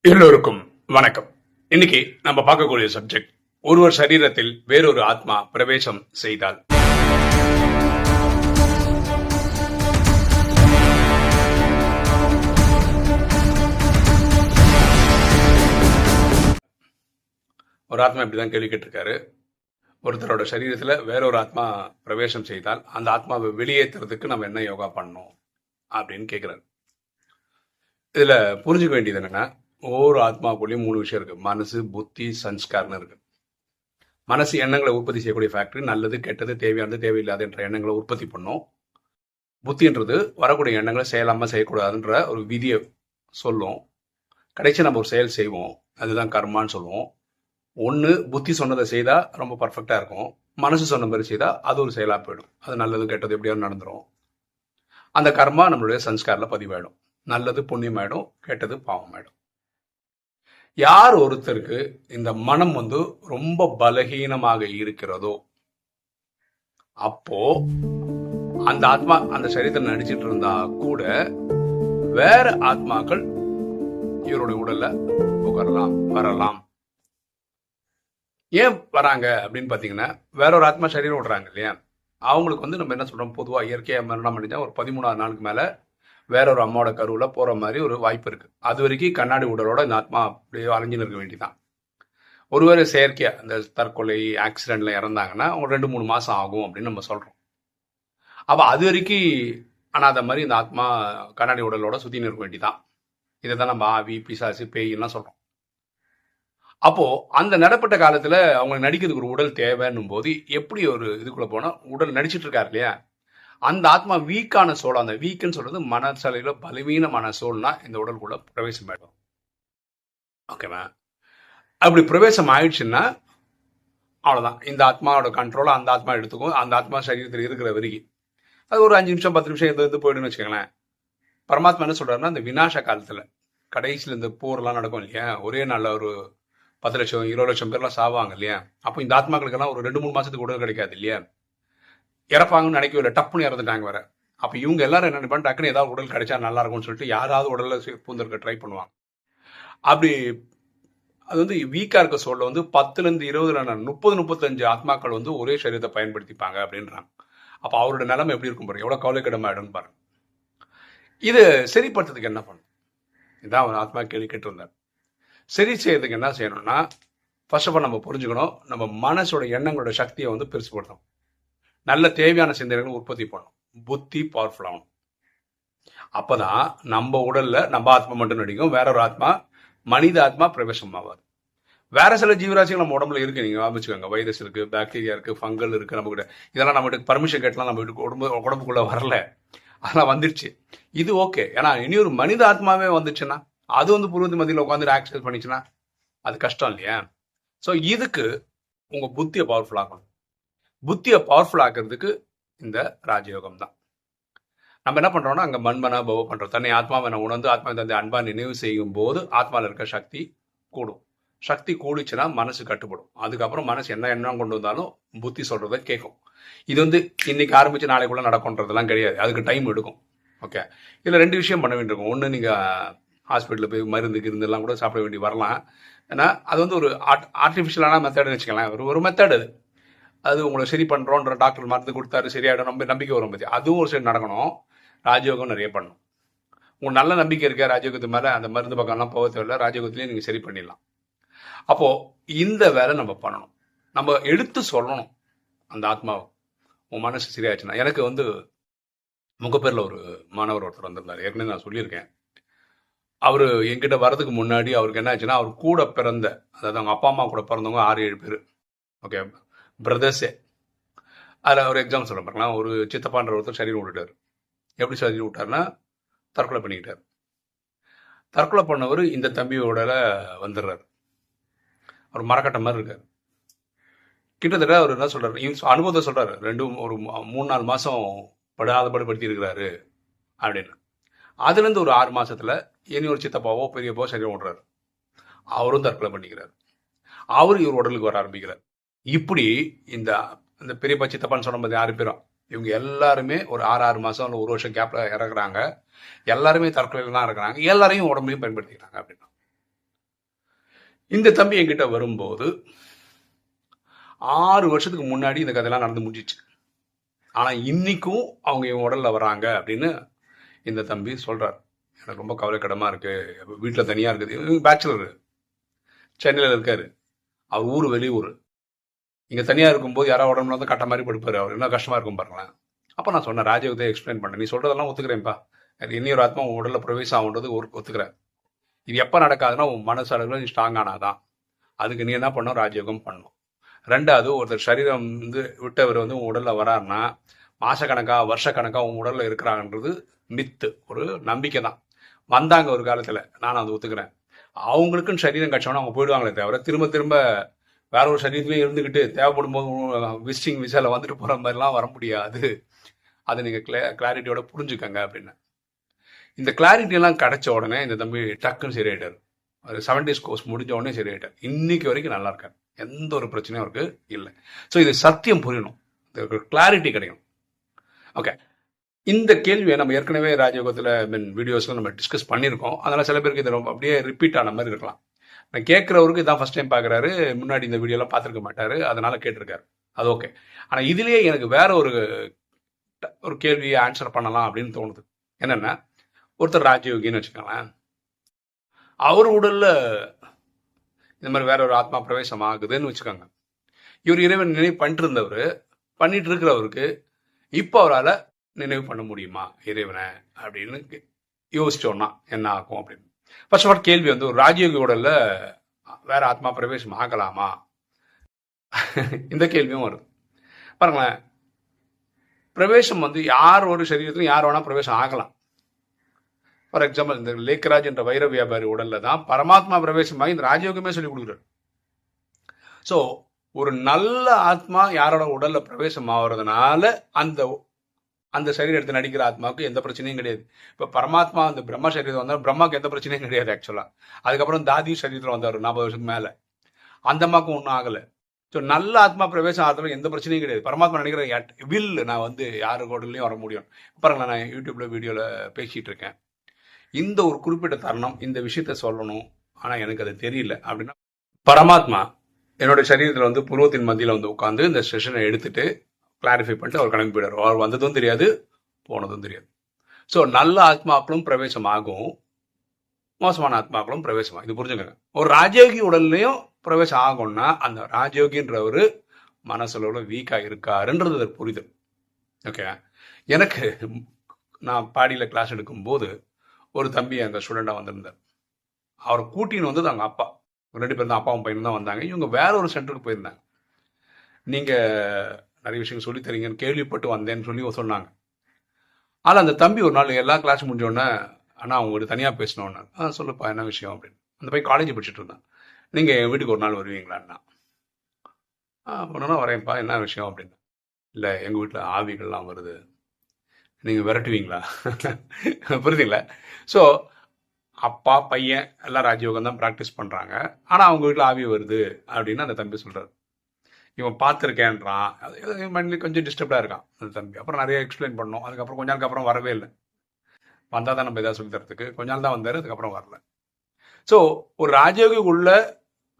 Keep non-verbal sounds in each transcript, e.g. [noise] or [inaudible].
எல்லோருக்கும் வணக்கம். இன்னைக்கு நம்ம பார்க்கக்கூடிய சப்ஜெக்ட் ஒருவர் சரீரத்தில் வேறொரு ஆத்மா பிரவேசம் செய்தால். ஒரு ஆத்மா இப்படிதான் கேள்வி கேட்டிருக்காரு. ஒருத்தரோட சரீரத்துல வேறொரு ஆத்மா பிரவேசம் செய்தால் அந்த ஆத்மாவை வெளியேற்றுறதுக்கு நம்ம என்ன யோகா பண்ணணும் அப்படின்னு கேட்குறாரு இதில் புரிஞ்சுக்க வேண்டியது என்னன்னா ஒவ்வொரு ஆத்மாக்குள்ளேயும் மூணு விஷயம் இருக்குது மனசு புத்தி சன்ஸ்கார்னு இருக்கு. மனசு எண்ணங்களை உற்பத்தி செய்யக்கூடிய ஃபேக்டரி நல்லது கெட்டது தேவையானது தேவையில்லாத என்ற எண்ணங்களை உற்பத்தி பண்ணும். புத்தின்றது வரக்கூடிய எண்ணங்களை செய்யலாமல் செய்யக்கூடாதுன்ற ஒரு விதியை சொல்லும். கடைசி நம்ம ஒரு செயல் செய்வோம். அதுதான் கர்மான்னு சொல்லுவோம். ஒன்று புத்தி சொன்னதை செய்தால் ரொம்ப பர்ஃபெக்டாக இருக்கும். மனசு சொன்ன மாதிரி செய்தால் அது ஒரு செயலாக போயிடும். அது நல்லது கெட்டது எப்படியாவது நடந்துடும் அந்த கர்மா நம்மளுடைய சன்ஸ்காரில் பதிவாயிடும். நல்லது புண்ணியமாயிடும் கெட்டது பாவமாயிடும். யார் ஒருத்தருக்கு இந்த மனம் வந்து ரொம்ப பலகீனமாக இருக்கிறதோ அப்போ அந்த ஆத்மா அந்த சரீரத்தில் நடிச்சிட்டு இருந்தா கூட வேற ஆத்மாக்கள் இவருடைய உடல்ல புகரலாம் வரலாம். ஏன் வராங்க அப்படின்னு பாத்தீங்கன்னா வேற ஒரு ஆத்மா சரீரம் விடுறாங்க இல்லையா? அவங்களுக்கு வந்து நம்ம என்ன சொல்றோம்? பொதுவா இயற்கையா மரணம் அடைஞ்சா ஒரு பதிமூணாவது நாளுக்கு மேல வேற ஒரு அம்மாவோட கருவில் போகிற மாதிரி ஒரு வாய்ப்பு இருக்குது அது வரைக்கும் கண்ணாடி உடலோட இந்த ஆத்மா அப்படியே அலைஞ்சுன்னு இருக்க வேண்டியதான் ஒருவேளை செயற்கையாக இந்த தற்கொலை ஆக்சிடெண்ட்டில் இறந்தாங்கன்னா ஒரு ரெண்டு மூணு மாதம் ஆகும் அப்படின்னு நம்ம சொல்கிறோம் அப்போ அது வரைக்கும் அனாத மாதிரி இந்த ஆத்மா கண்ணாடி உடலோட சுற்றி இருக்க வேண்டியதான் இதை தான் நம்ம ஆவி பிசாசு பேய்லாம் சொல்கிறோம் அப்போ அந்த நடப்பட்ட காலத்துல அவங்க நடிக்கிறதுக்கு ஒரு உடல் தேவைன்னும் போது எப்படி ஒரு இதுக்குள்ள போனா உடல் நடிச்சிட்டு இருக்காரு இல்லையா? அந்த ஆத்மா வீக்கான சோல் அந்த வீக்குன்னு சொல்றது மனசலையில பலவீனமான சோல்னா இந்த உடலுக்குள்ள பிரவேசம் ஆயிடும். ஓகேவா அப்படி பிரவேசம் ஆயிடுச்சுன்னா அவ்வளோதான் இந்த ஆத்மாவோட கண்ட்ரோலை அந்த ஆத்மா எடுத்துக்கும். அந்த ஆத்மா சரீரத்தில் இருக்கிற வரைக்கும். அது ஒரு அஞ்சு நிமிஷம் பத்து நிமிஷம் இருந்து இது போயிடுன்னு வச்சுக்கோங்களேன். பரமாத்மா என்ன சொல்றாருன்னா இந்த வினாச காலத்தில் கடைசியில் இந்த போர்லாம் நடக்கும் இல்லையா? ஒரே நாளில் ஒரு பத்து லட்சம் இருபது லட்சம் பேர்லாம் சாவாங்க இல்லையா? அப்போ இந்த ஆத்மாக்களுக்கெல்லாம் ஒரு ரெண்டு மூணு மாதத்துக்கு உடல் கிடைக்காது இல்லையா? இறப்பாங்கன்னு நினைக்கவே இல்லை. டப்புன்னு இறந்துட்டாங்க வேற. அப்போ இவங்க எல்லாரும் என்ன நினைப்பாங்க டக்குன்னு ஏதாவது உடல் கிடைச்சா நல்லா இருக்கும்னு சொல்லிட்டு யாராவது உடல்ல பூந்திருக்க ட்ரை பண்ணுவாங்க. அப்படி அது வந்து வீக்காக இருக்க சோல்ல வந்து பத்துலேருந்து இருபதுல முப்பது முப்பத்தஞ்சு ஆத்மாக்கள் வந்து ஒரே சரீரத்தை பயன்படுத்திப்பாங்க அப்படின்றாங்க. அப்போ அவரோட நிலைமை எப்படி இருக்கும் பாருங்க எவ்வளோ கவலைக்கிடமாயிடும் பாருங்க இது சரிப்படுத்துறதுக்கு என்ன பண்ணும் இதான் அவர் ஆத்மா கேள்வி கேட்டிருந்தார். சரி செய்யறதுக்கு என்ன செய்யணும்னா ஃபர்ஸ்ட் ஆஃப் ஆல் நம்ம புரிஞ்சுக்கணும் நம்ம மனசோட எண்ணங்களோட சக்தியை வந்து பெருசுபடுத்தணும் நல்ல தேவையான சிந்தனைகளை உற்பத்தி பண்ணும். புத்தி பவர்ஃபுல் ஆகணும் அப்பதான் நம்ம உடல்ல நம்ம ஆத்மா மட்டும் நடிக்கும். வேற ஒரு ஆத்மா மனித ஆத்மா பிரவேசம் ஆகாது வேற சில ஜீவராசிகள் நம்ம உடம்புல இருக்கு. நீங்க ஆரம்பிச்சுக்கோங்க. வைரஸ் இருக்கு பாக்டீரியா இருக்கு ஃபங்கல் இருக்கு நம்ம கிட்ட. இதெல்லாம் நம்ம பர்மிஷன் கேட்டலாம். நம்ம வீட்டுக்கு உடம்பு உடம்புக்குள்ள வரல. அதெல்லாம் வந்துருச்சு. இது ஓகே ஏன்னா இனி ஒரு மனித ஆத்மாவே வந்துச்சுன்னா அது வந்து புருவத்து மதியில் உட்காந்து ஆக்சஸ் பண்ணிச்சுன்னா அது கஷ்டம் இல்லையா? ஸோ இதுக்கு உங்க புத்தியை பவர்ஃபுல்லாகணும் புத்தியை பவர்ஃபுல் ஆக்குறதுக்கு இந்த ராஜயோகம் தான். நம்ம என்ன பண்றோம்னா அங்க மண்மனா பவ பண்றோம். தன்னை ஆத்மாவை நான் உணர்ந்து ஆத்மா தந்தை அன்பா நினைவு செய்யும் போது ஆத்மாவில் இருக்க சக்தி கூடும். சக்தி கூடிச்சுன்னா மனசு கட்டுப்படும். அதுக்கப்புறம் மனசு என்ன எண்ணம் கொண்டு வந்தாலும் புத்தி சொல்றத கேட்கும். இது வந்து இன்னைக்கு ஆரம்பிச்சு நாளைக்குள்ள நடக்கும்ன்றதெல்லாம் கிடையாது. அதுக்கு டைம் எடுக்கும். ஓகே இதில் ரெண்டு விஷயம் பண்ண வேண்டியிருக்கும். ஒன்று நீங்கள் ஹாஸ்பிட்டலில் போய் மருந்து கிருந்தெல்லாம் கூட சாப்பிட வேண்டி வரலாம். ஏன்னா அது வந்து ஒரு ஆர்ட் ஆர்டிஃபிஷியலான மெத்தடுன்னு வச்சுக்கலாம் ஒரு ஒரு மெத்தட் அது. அது உங்களை சரி பண்ணுறோன்ற டாக்டர் மருந்து கொடுத்தாரு சரியாயிடும் நம்ம நம்பிக்கை வரும் பற்றி அதுவும் ஒரு சரி நடக்கணும். ராஜயோகம் நிறைய பண்ணணும். உங்களுக்கு நல்ல நம்பிக்கை இருக்கா ராஜயோகத்து மேலே? அந்த மருந்து பக்கம்லாம் போக தேவையில்ல ராஜயோகத்திலேயே நீங்கள் சரி பண்ணிடலாம். அப்போது இந்த வேலை நம்ம பண்ணணும். நம்ம எடுத்து சொல்லணும் அந்த ஆத்மாவை. உன் மனசு சரியாச்சுன்னா எனக்கு வந்து முகப்பேரில் ஒரு மாணவர் ஒருத்தர் வந்திருந்தார். ஏற்கனவே நான் சொல்லியிருக்கேன். அவர் என்கிட்ட வர்றதுக்கு முன்னாடி அவருக்கு என்ன ஆச்சுன்னா அவர் கூட பிறந்த அதாவது அவங்க அப்பா அம்மா கூட பிறந்தவங்க ஆறு ஏழு பேர். ஓகே பிரதர்ஸே அதில் ஒரு எக்ஸாம் சொல்ல பாருங்களா ஒரு சித்தப்பான்ற ஒருத்தர் சரீரம் விட்டுட்டார். எப்படி சரீரம் விட்டார்னா தற்கொலை பண்ணிக்கிட்டார். தற்கொலை பண்ணவர் இந்த தம்பியோட வந்துடுறாரு. அவர் மரக்கட்ட மாதிரி இருக்கார். கிட்டத்தட்ட அவர் என்ன சொல்கிறார் இவன் அனுபவத்தை சொல்கிறார் ரெண்டு ஒரு மூணு நாலு மாதம் படாத படுத்தி இருக்கிறாரு அப்படின்னு. அதுலேருந்து ஒரு ஆறு மாதத்தில் இனி ஒரு சித்தப்பாவோ பெரியப்பாவோ சரீரம் விடுறாரு. அவரும் தற்கொலை பண்ணிக்கிறார். அவர் இவர் உடலுக்கு வர ஆரம்பிக்கிறார். இப்படி இந்த இந்த பெரியப்பா சித்தப்பான்னு சொன்ன மாதிரி ஆறு பேரும் இவங்க எல்லாருமே ஒரு ஆறு ஆறு மாதம் இல்லை ஒரு வருஷம் கேப்பில் இறக்குறாங்க. எல்லாருமே தற்கொலையில் தான் இருக்கிறாங்க. எல்லாரையும் உடம்புலையும் பயன்படுத்திக்கிறாங்க அப்படின்னா. இந்த தம்பி என்கிட்ட வரும்போது ஆறு வருஷத்துக்கு முன்னாடி இந்த கதையெல்லாம் நடந்து முடிஞ்சிச்சு. ஆனால் இன்னைக்கும் அவங்க இவன் உடலில் வராங்க அப்படின்னு இந்த தம்பி சொல்கிறார் எனக்கு ரொம்ப கவலைக்கிடமாக இருக்குது வீட்டில் தனியாக இருக்குது. பேச்சுலர் சென்னையில் இருக்கார். அவர் ஊர் வெளியூர். இங்கே தனியாக இருக்கும்போது யாராவது உடம்புல வந்து கட்ட மாதிரி படுப்பார் அவர். இன்னும் கஷ்டமாக இருக்கும் பாருங்களேன். அப்போ நான் சொன்னேன் ராஜயோகத்தை எக்ஸ்பிளைன் பண்ணேன் நீ சொல்கிறதெல்லாம் ஒத்துக்கிறேன்ப்பா. அது இன்னொரு ஆத்மா உன் உடலில் பிரவேசம் ஆகுன்றது ஒரு ஒத்துக்கிறேன். இது எப்போ நடக்காதுன்னா உன் மனசு அளவில் நீ ஸ்ட்ராங் ஆனாதான். அதுக்கு நீ என்ன பண்ணும் ராஜயோகம் பண்ணும் ரெண்டாவது ஒருத்தர் சரீரம் வந்து விட்டவர் வந்து உன் உடலில் வராருன்னா மாசக்கணக்காக வருஷக்கணக்காக உன் உடலில் இருக்கிறாங்கன்றது மித்து. ஒரு நம்பிக்கை தான். வந்தாங்க ஒரு காலத்தில். நான் அதை ஒத்துக்கிறேன். அவங்களுக்குன்னு சரீரம் கட்சம்னா அவங்க போயிடுவாங்களே தவிர திரும்ப திரும்ப வேற ஒரு சரீரத்திலையும் இருந்துக்கிட்டு தேவைப்படும் போது விசிட்டிங் விசால வந்துட்டு போற மாதிரிலாம் வர முடியாது. அதை நீங்க கிளே கிளாரிட்டியோட புரிஞ்சுக்கங்க அப்படின்னு. இந்த கிளாரிட்டி எல்லாம் கிடைச்ச உடனே இந்த தம்பி டக்குன்னு சரியாயிட்டார். ஒரு செவன்டிஸ் கோர்ஸ் முடிஞ்ச உடனே சரியாயிட்டார். இன்னைக்கு வரைக்கும் நல்லா இருக்கார். எந்த ஒரு பிரச்சனையும் அவருக்கு இல்லை. ஸோ இது சத்தியம் புரியணும். கிளாரிட்டி கிடைக்கும் ஓகே இந்த கேள்வியை நம்ம ஏற்கனவே ராஜயோகத்தில் மீன் வீடியோஸில் நம்ம டிஸ்கஸ் பண்ணியிருக்கோம். அதனால் சில பேருக்கு இது ரொம்ப அப்படியே ரிப்பீட் ஆன மாதிரி இருக்கலாம். நான் கேட்குறவருக்கு இதான் ஃபர்ஸ்ட் டைம் பார்க்குறாரு. முன்னாடி இந்த வீடியோலாம் பார்த்துருக்க மாட்டாரு. அதனால கேட்டிருக்காரு. அது ஓகே ஆனால் இதுலேயே எனக்கு வேற ஒரு ஒரு கேள்வியை ஆன்சர் பண்ணலாம் அப்படின்னு தோணுது. என்னென்னா ஒருத்தர் ராஜயோகின்னு வச்சுக்கோங்களேன். அவர் உடலில் இந்த மாதிரி வேற ஒரு ஆத்மா பிரவேசம் ஆகுதுன்னு வச்சுக்கோங்க. இவர் இறைவன் நினைவு பண்ணிட்டு இருந்தவர் பண்ணிட்டு இருக்கிறவருக்கு இப்போ அவரால் நினைவு பண்ண முடியுமா? இறைவனை அப்படின்னு கே- யோசிச்சோன்னா என்ன ஆகும் அப்படின்னு. ஃபர்ஸ்ட் ஆஃப் ஆல் கேள்வி வந்து ஒரு ராஜயோகி உடல்ல வேற ஆத்மா பிரவேசம் ஆகலாமா? இந்த கேள்வியும் வருது. பாருங்களேன். பிரவேசம் வந்து யார் ஒரு சரீரத்திலும் யார் வேணா பிரவேசம் ஆகலாம். ஃபார் எக்ஸாம்பிள் இந்த லேக்கராஜ் என்ற வைர வியாபாரி உடல்ல தான் பரமாத்மா பிரவேசமாகி இந்த ராஜயோகமே சொல்லி கொடுக்குறாரு. ஸோ ஒரு நல்ல ஆத்மா யாரோட உடல்ல பிரவேசம் ஆகுறதுனால அந்த அந்த சரீரத்தை நடிக்கிற ஆத்மாவுக்கு எந்த பிரச்சனையும் கிடையாது. இப்போ பரமாத்மா அந்த பிரம்ம சரீரம் வந்தாலும் பிரம்மாக்கு எந்த பிரச்சனையும் கிடையாது ஆக்சுவலாக அதுக்கப்புறம் தாதி சரீரத்தில் வந்தார் நாற்பது வருஷத்துக்கு மேலே. அந்த அம்மாக்கும் ஒன்றும் ஆகலை. ஸோ நல்ல ஆத்மா பிரவேசம் ஆகிறதுல எந்த பிரச்சனையும் கிடையாது. பரமாத்மா நினைக்கிற வில் நான் வந்து யார் கோடலையும் வர முடியும். பாருங்களேன் நான் யூடியூப்பில் வீடியோவில் பேசிகிட்டு இருக்கேன். இந்த ஒரு குறிப்பிட்ட தருணம் இந்த விஷயத்த சொல்லணும். ஆனால் எனக்கு அது தெரியல. அப்படின்னா பரமாத்மா என்னோட சரீரத்தில் வந்து புருவத்தின் மத்தியில் வந்து உட்காந்து இந்த செஷனை எடுத்துட்டு கிளாரிஃபை பண்ணிட்டு அவர் கணக்கு போயிடுவார். அவர் வந்ததும் தெரியாது போனதும் தெரியாது. ஸோ நல்ல ஆத்மாக்களும் பிரவேசம் ஆகும் மோசமான ஆத்மாக்களும் பிரவேசம் இது புரிஞ்சுக்கங்க. ஒரு ராஜயோகி உடல்லையும் பிரவேசம் ஆகும்னா அந்த ராஜயோகின்றவர் மனசுல வீக்காக இருக்காருன்றது அது புரிதல். ஓகே எனக்கு நான் பாடியில் கிளாஸ் எடுக்கும்போது ஒரு தம்பி அங்கே ஸ்டூடெண்டாக வந்திருந்தார். அவரை கூட்டின்னு வந்தது அவங்க அப்பா. ரெண்டு பேரும் தான் அப்பாவும் பையனும் தான் வந்தாங்க. இவங்க வேற ஒரு சென்டருக்கு போயிருந்தாங்க. நீங்கள் நிறைய விஷயங்கள் சொல்லி தரீங்கன்னு கேள்விப்பட்டு வந்தேன்னு சொல்லி சொன்னாங்க. ஆனால் அந்த தம்பி ஒரு நாள் எல்லா கிளாஸ் முடிஞ்சோடனே ஆனால் அண்ணா அவங்ககிட்ட தனியாக பேசினோன்னு ஆ சொல்லுப்பா என்ன விஷயம்? அப்படின்னு. அந்த பையன் காலேஜ் படிச்சுட்டு இருந்தான். நீங்கள் என் வீட்டுக்கு ஒரு நாள் வருவீங்களான்னா ஆ பண்ணா வரேன்ப்பா. என்ன விஷயம்? அப்படின்னு. இல்லை எங்கள் வீட்டில் ஆவிகள்லாம் வருது. நீங்கள் விரட்டுவீங்களா? [laughs] புரியுதுங்களா? ஸோ அப்பா பையன் எல்லாம் ராஜயோகம் தான் ப்ராக்டிஸ் பண்ணுறாங்க ஆனால் அவங்க வீட்டில் ஆவி வருது அப்படின்னு அந்த தம்பி சொல்கிறார் இவன் பார்த்துருக்கேன்றான். அது மைண்ட்லி கொஞ்சம் டிஸ்டர்ப்டாக இருக்கான் அந்த தம்பி. அப்புறம் நிறைய எக்ஸ்பிளைன் பண்ணோம். அதுக்கப்புறம் கொஞ்ச நாளுக்கு அப்புறம் வரவே இல்லை. வந்தால் தான் நம்ம எதாவது சொல்லி தரத்துக்கு கொஞ்ச நாள் தான் வந்தார் அதுக்கப்புறம் வரல. ஸோ ஒரு ராஜயோகி உள்ள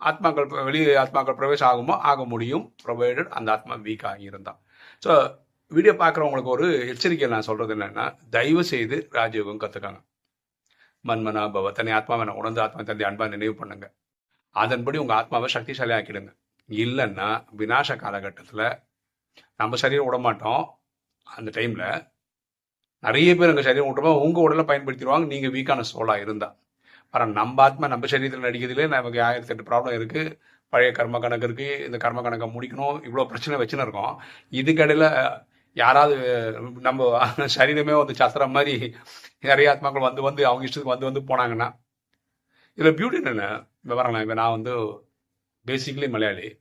ஆத்மாக்கள் வெளியே ஆத்மாக்கள் பிரவேசம் ஆகுமோ? ஆக முடியும். ப்ரொவைடட் அந்த ஆத்மா வீக் ஆகியிருந்தான் ஸோ வீடியோ பார்க்குறவங்களுக்கு ஒரு எச்சரிக்கை நான் சொல்கிறது என்னன்னா தயவு செய்து ராஜயோகம் கற்றுக்காங்க மன்மனா பவ தன்னை ஆத்மாவை உணர்ந்து ஆத்மா தந்தை அன்பாக நினைவு பண்ணுங்க. அதன்படி உங்கள் ஆத்மாவை சக்திசாலி ஆக்கிடுங்க இல்லைன்னா விநாச காலகட்டத்தில் நம்ம சரீரம் விட மாட்டோம். அந்த டைமில் நிறைய பேர் எங்கள் சரீரம் விட்டுருவோம் உங்கள் உடலை பயன்படுத்திடுவாங்க. நீங்கள் வீக்கான சோலாக இருந்தால் ஆனால் நம்ம ஆத்மா நம்ம சரீரத்தில் நடிக்கிறதுலே நமக்கு ஆயிரத்தி எட்டு ப்ராப்ளம் இருக்குது பழைய கர்ம கணக்கு இருக்குது இந்த கர்ம கணக்கை முடிக்கணும். இவ்வளோ பிரச்சனை வச்சுன்னு இருக்கோம். இதுக்கடையில் யாராவது நம்ம [laughs] சரீரமே வந்து சத்துற மாதிரி நிறைய ஆத்மாக்கள் வந்து வந்து அவங்க இஷ்டத்துக்கு வந்து வந்து போனாங்கன்னா இதில் பியூட்டி என்னென்ன? இப்போ இப்போ நான் வந்து பேசிக்கலி மலையாளி.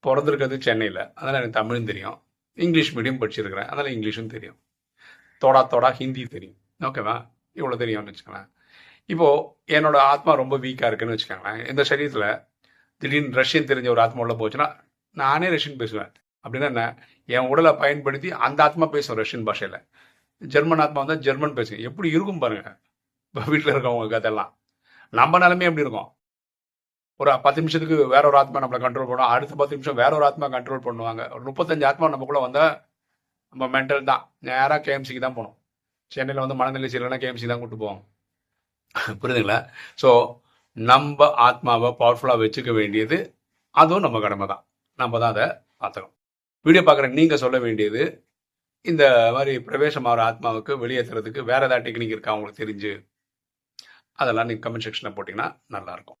பிறந்திருக்கிறது சென்னையில். அதனால் எனக்கு தமிழும் தெரியும். இங்கிலீஷ் மீடியம் படிச்சிருக்கிறேன். அதனால் இங்கிலீஷும் தெரியும். தோடா தோடா ஹிந்தி தெரியும். ஓகேவா இவ்வளோ தெரியும்னு வச்சுக்கோங்களேன். இப்போ என்னோட ஆத்மா ரொம்ப வீக்காக இருக்குன்னு வச்சுக்கோங்களேன். இந்த சரீரத்தில் திடீர்னு ரஷ்யன் தெரிஞ்ச ஒரு ஆத்மா உள்ள போச்சுன்னா நானே ரஷ்யன் பேசுவேன். அப்படின்னா என்ன? என் உடலை பயன்படுத்தி அந்த ஆத்மா பேசும் ரஷ்யன் பாஷையில். ஜெர்மன் ஆத்மா வந்தால் ஜெர்மன் பேசுங்க. எப்படி இருக்கும் பாருங்க. இப்போ வீட்டில் இருக்கவங்க கதெல்லாம் நம்ம நிலமே எப்படி இருக்கும். ஒரு பத்து நிமிஷத்துக்கு வேற ஒரு ஆத்மா நம்மளை கண்ட்ரோல் பண்ணும். அடுத்த பத்து நிமிஷம் வேற ஒரு ஆத்மா கண்ட்ரோல் பண்ணுவாங்க. ஒரு முப்பத்தஞ்சு ஆத்மா நமக்குள்ள வந்தா நம்ம மென்டல் தான். நேராக கேஎம்சிக்கு தான் போகணும் சென்னையில் வந்து மனநிலை சரியில்லைனா கேஎம்சி தான் கூட்டு போவோம். புரியுதுங்களா? ஸோ நம்ம ஆத்மாவை பவர்ஃபுல்லாக வச்சுக்க வேண்டியது அதுவும் நம்ம கடமை தான். நம்ம தான் அதை பார்த்துக்கணும். வீடியோ பார்க்குற நீங்கள் சொல்ல வேண்டியது இந்த மாதிரி பிரவேசமாகிற ஆத்மாவுக்கு வெளியேற்றுறதுக்கு வேறு ஏதாவது டெக்னிக் இருக்கா? உங்களுக்கு தெரிஞ்சு அதெல்லாம் நீங்கள் கமெண்ட் செக்ஷனில் போட்டிங்கன்னா நல்லாயிருக்கும்